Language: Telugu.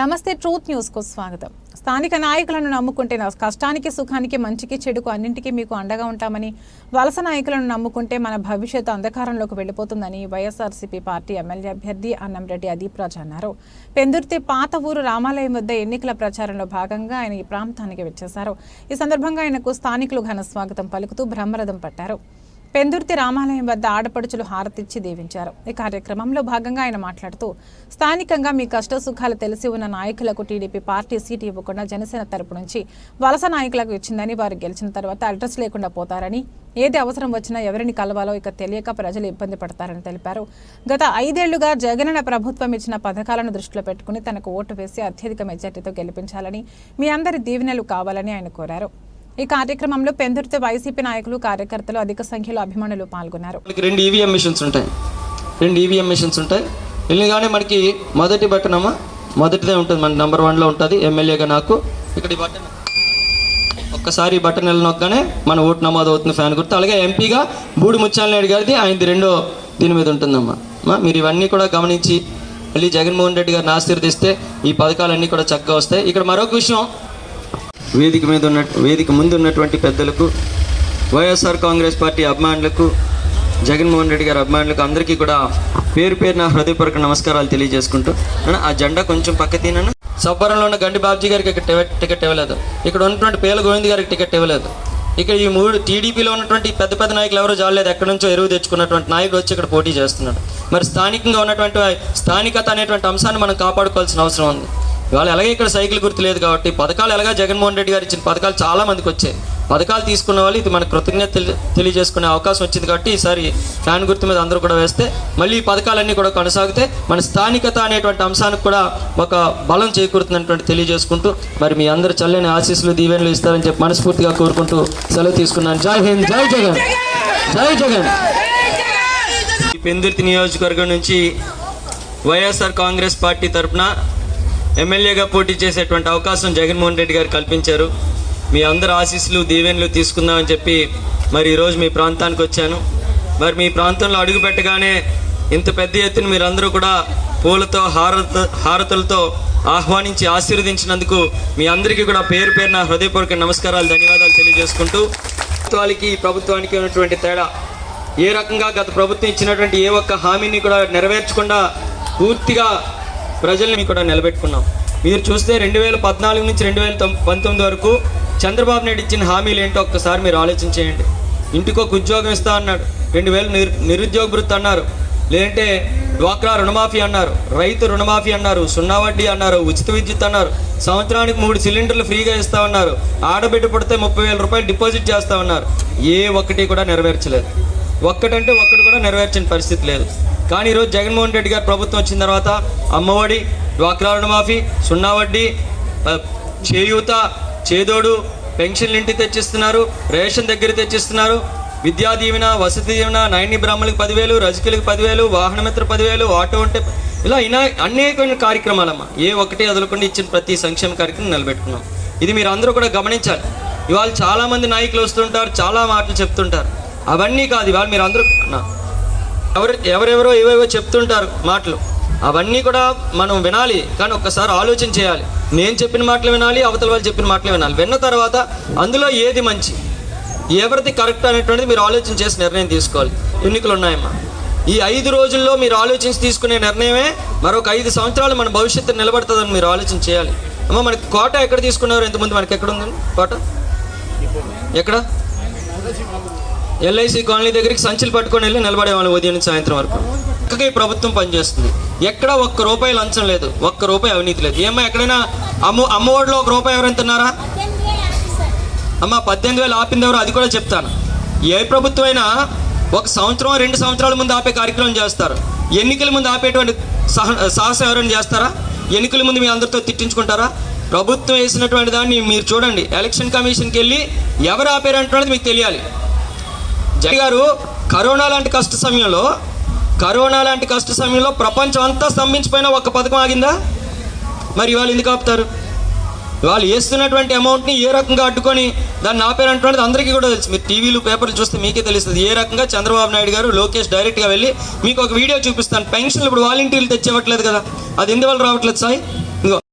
నమస్తే ట్రూత్ న్యూస్కు స్వాగతం. స్థానిక నాయకులను నమ్ముకుంటే కష్టానికి సుఖానికి మంచికి చెడుకు అన్నింటికీ మీకు అండగా ఉంటామని వలస నాయకులను నమ్ముకుంటే మన భవిష్యత్తు అంధకారంలోకి వెళ్ళిపోతుందని వైఎస్ఆర్సీపీ పార్టీ ఎమ్మెల్యే అభ్యర్థి అన్నంరెడ్డి అదీప్ రాజు అన్నారు. పెందుర్తి పాత ఊరు రామాలయం వద్ద ఎన్నికల ప్రచారంలో భాగంగా ఆయన ఈ ప్రాంతానికి వచ్చేశారు. ఈ సందర్భంగా ఆయనకు స్థానికులు ఘన స్వాగతం పలుకుతూ బ్రహ్మరథం పట్టారు. పెందుర్తి రామాలయం వద్ద ఆడపడుచులు హారతిచ్చి దీవించారు. ఈ కార్యక్రమంలో భాగంగా ఆయన మాట్లాడుతూ స్థానికంగా మీ కష్ట సుఖాలు తెలిసి ఉన్న నాయకులకు టీడీపీ పార్టీ సీటు ఇవ్వకుండా జనసేన తరపు నుంచి వలస నాయకులకు ఇచ్చిందని వారు గెలిచిన తర్వాత అడ్రస్ లేకుండా పోతారని ఏది అవసరం వచ్చినా ఎవరిని కలవాలో ఇక తెలియక ప్రజలు ఇబ్బంది పడతారని తెలిపారు. గత ఐదేళ్ళుగా జగనన్న ప్రభుత్వం ఇచ్చిన పథకాలను దృష్టిలో పెట్టుకుని తనకు ఓటు వేసి అత్యధిక మెజార్టీతో గెలిపించాలని మీ అందరి దీవెనలు కావాలని ఆయన కోరారు. ఈ కార్యక్రమంలో పెందుర్తి వైసీపీ నాయకులు కార్యకర్తలు అధిక సంఖ్యలో అభిమానులు పాల్గొన్నారు. రెండు ఈవీఎం మిషన్స్ ఉంటాయి. రెండు ఈవీఎం మిషన్స్ ఉంటాయి. వెళ్ళగానే మనకి మొదటి బటన్ మొదటిదే ఉంటుంది. మన నెంబర్ వన్లో ఉంటుంది. ఎమ్మెల్యేగా నాకు ఇక్కడ ఈ బటన్. ఒక్కసారి బటన్ నొక్కగానే మన ఓటు నమోదు అవుతుంది ఫ్యాన్ గుర్తు. అలాగే ఎంపీగా బూడి ముచ్చాలనాయుడు గారిది ఆయనది రెండో దీని మీద ఉంటుందమ్మా. మీరు ఇవన్నీ కూడా గమనించి మళ్ళీ జగన్మోహన్ రెడ్డి గారిని ఆశీర్వదిస్తే ఈ పథకాలన్నీ కూడా చక్కగా వస్తాయి. ఇక్కడ మరొక విషయం వేదిక మీద ఉన్న వేదిక ముందు ఉన్నటువంటి పెద్దలకు వైఎస్ఆర్ కాంగ్రెస్ పార్టీ అభిమానులకు జగన్మోహన్ రెడ్డి గారి అభిమానులకు అందరికీ కూడా పేరు పేరు నా హృదయపూర్వక నమస్కారాలు తెలియజేసుకుంటూ ఆ జెండా కొంచెం పక్క తీనన్న. సబ్బరంలో ఉన్న గండి బాబ్జీ గారికి ఇక్కడ టికెట్- టికెట్ ఇవ్వలేదు. ఇక్కడ ఉన్నటువంటి పేల గోవింద్ గారికి టికెట్ ఇవ్వలేదు. ఇక్కడ ఈ మూడు టీడీపీలో ఉన్నటువంటి పెద్ద పెద్ద నాయకులు ఎవరో జాలేదు ఎక్కడి నుంచో ఎరువు తెచ్చుకున్నటువంటి నాయకుడు వచ్చి ఇక్కడ పోటీ చేస్తున్నాడు. మరి స్థానికంగా ఉన్నటువంటి స్థానికత అనేటువంటి అంశాన్ని మనం కాపాడుకోవాల్సిన అవసరం ఉంది. ఇవాళ ఎలాగే ఇక్కడ సైకిల్ గుర్తు లేదు కాబట్టి పథకాలు ఎలాగా జగన్మోహన్ రెడ్డి గారు ఇచ్చిన పథకాలు చాలా మందికి వచ్చాయి. పథకాలు తీసుకున్న వాళ్ళు ఇది మన కృతజ్ఞత తెలి- తెలియజేసుకునే అవకాశం వచ్చింది కాబట్టి ఈసారి ఫ్యాన్ గుర్తు మీద అందరూ కూడా వేస్తే మళ్ళీ ఈ పథకాలన్నీ కూడా కొనసాగితే మన స్థానికత అనేటువంటి అంశానికి కూడా ఒక బలం చేకూరుతున్నటువంటి తెలియజేసుకుంటూ మరి మీ అందరు చల్లని ఆశీస్సులు దీవెనలు ఇస్తారని చెప్పి మనస్ఫూర్తిగా కోరుకుంటూ సెలవు తీసుకున్నాను. జై హింద్ జై జగన్ జై జగన్. పెందుర్తి నియోజకవర్గం నుంచి వైఎస్ఆర్ కాంగ్రెస్ పార్టీ తరపున ఎమ్మెల్యేగా పోటీ చేసేటువంటి అవకాశం జగన్మోహన్ రెడ్డి గారు కల్పించారు. మీ అందరి ఆశీస్సులు దీవెనలు తీసుకుందామని చెప్పి మరి ఈరోజు మీ ప్రాంతానికి వచ్చాను. మరి మీ ప్రాంతంలో అడుగు పెట్టగానే ఇంత పెద్ద ఎత్తున మీరందరూ కూడా పూలతో హారత హారతులతో ఆహ్వానించి ఆశీర్వదించినందుకు మీ అందరికీ కూడా పేరు పేరున హృదయపూర్వక నమస్కారాలు ధన్యవాదాలు తెలియజేసుకుంటూ ప్రభుత్వానికి ప్రభుత్వానికి ఉన్నటువంటి తేడా. ఏ రకంగా గత ప్రభుత్వం ఇచ్చినటువంటి ఏ ఒక్క హామీని కూడా నెరవేర్చకుండా పూర్తిగా ప్రజల్ని కూడా నిలబెట్టుకున్నాం. మీరు చూస్తే రెండు వేల పద్నాలుగు నుంచి రెండు వేల పంతొమ్మిది వరకు చంద్రబాబు నాయుడు ఇచ్చిన హామీలు ఏంటో ఒక్కసారి మీరు ఆలోచించేయండి. ఇంటికి ఒక ఉద్యోగం ఇస్తా అన్నాడు. రెండు వేలు నిరు నిరుద్యోగ వృత్తి అన్నారు. లేదంటే డ్వాక్రా రుణమాఫీ అన్నారు. రైతు రుణమాఫీ అన్నారు. సున్నా వడ్డీ అన్నారు. ఉచిత విద్యుత్ అన్నారు. సంవత్సరానికి మూడు సిలిండర్లు ఫ్రీగా ఇస్తామన్నారు ఆడబిడ్డ పుడితే ముప్పై వేల రూపాయలు డిపాజిట్ చేస్తామన్నారు ఏ ఒక్కటి కూడా నెరవేర్చలేదు. ఒక్కటంటే ఒక్కటి కూడా నెరవేర్చిన పరిస్థితి లేదు. కానీ ఈరోజు జగన్మోహన్ రెడ్డి గారు ప్రభుత్వం వచ్చిన తర్వాత అమ్మఒడి డ్వాక్రా రుణమాఫీ సున్నా వడ్డీ చేయూత చేదోడు పెన్షన్లు ఇంటికి తెచ్చిస్తున్నారు రేషన్ దగ్గర తెచ్చిస్తున్నారు విద్యా దీవెన వసతి దీవెన నైన్ని బ్రాహ్మణులకు పదివేలు రజకులకు పదివేలు వాహనమిత్ర పదివేలు ఆటో ఉంటే ఇలా ఇనా అనేక కార్యక్రమాలమ్మా. ఏ ఒక్కటి వదలకుండా ఇచ్చిన ప్రతి సంక్షేమ కార్యక్రమం నిలబెట్టుకున్నాం. ఇది మీరు అందరూ కూడా గమనించాలి. ఇవాళ చాలామంది నాయకులు వస్తుంటారు చాలా మాటలు చెప్తుంటారు. అవన్నీ కాదు ఇవాళ మీరు అందరూ ఎవరు ఎవరెవరో ఏవేవో చెప్తుంటారు మాటలు. అవన్నీ కూడా మనం వినాలి కానీ ఒక్కసారి ఆలోచన చేయాలి. నేను చెప్పిన మాటలు వినాలి అవతల వాళ్ళు చెప్పిన మాటలు వినాలి. విన్న తర్వాత అందులో ఏది మంచి? ఎవరిది కరెక్ట్ అనేటువంటిది మీరు ఆలోచన చేసి నిర్ణయం తీసుకోవాలి. ఎన్నికలు ఉన్నాయమ్మా. ఈ ఐదు రోజుల్లో మీరు ఆలోచించి తీసుకునే నిర్ణయమే మరొక ఐదు సంవత్సరాలు మన భవిష్యత్తు నిలబడుతుందని మీరు ఆలోచన చేయాలి. అమ్మ మనకి కోట ఎక్కడ తీసుకున్నారు? ఎంతమంది మనకి ఎక్కడ ఉందండి? కోట? ఎక్కడ? ఎల్ఐసి కాలనీ దగ్గరికి సంచులు పట్టుకొని వెళ్ళి నిలబడేవాళ్ళు ఉదయం నుంచి సాయంత్రం వరకు. చక్కగా ఈ ప్రభుత్వం పనిచేస్తుంది. ఎక్కడ ఒక్క రూపాయి లంచం లేదు. ఒక్క రూపాయి అవినీతి లేదు. ఏమ్మా ఎక్కడైనా అమ్మ అమ్మఒడిలో ఒక రూపాయి ఎవరైనా తిన్నారా? అమ్మ పద్దెనిమిది వేలు ఆపింది ఎవరు అది కూడా చెప్తాను. ఏ ప్రభుత్వం అయినా ఒక సంవత్సరం రెండు సంవత్సరాల ముందు ఆపే కార్యక్రమం చేస్తారు. ఎన్నికల ముందు ఆపేటువంటి సహ సాహసం ఎవరైనా చేస్తారా? ఎన్నికల ముందు మీ అందరితో తిట్టించుకుంటారా? ప్రభుత్వం వేసినటువంటి దాన్ని మీరు చూడండి. ఎలక్షన్ కమిషన్కి వెళ్ళి ఎవరు ఆపారంటున్నది మీకు తెలియాలి. జగన్ గారు కరోనా లాంటి కష్ట సమయంలో కరోనా లాంటి కష్ట సమయంలో ప్రపంచం అంతా స్తంభించిపోయిన ఒక పథకం ఆగిందా? మరి ఇవాళ ఎందుకు ఆపుతారు? వాళ్ళు వేస్తున్నటువంటి అమౌంట్ని ఏ రకంగా అడ్డుకొని దాన్ని ఆపారంటున్నది అందరికీ కూడా తెలుసు. మీరు టీవీలు పేపర్లు చూస్తే మీకే తెలుస్తుంది. ఏ రకంగా చంద్రబాబు నాయుడు గారు లోకేష్ డైరెక్ట్గా వెళ్ళి మీకు ఒక వీడియో చూపిస్తాను. పెన్షన్లు ఇప్పుడు వాలంటీర్లు తెచ్చేవట్లేదు కదా. అది ఎందువల్ల రావట్లేదు సాయి?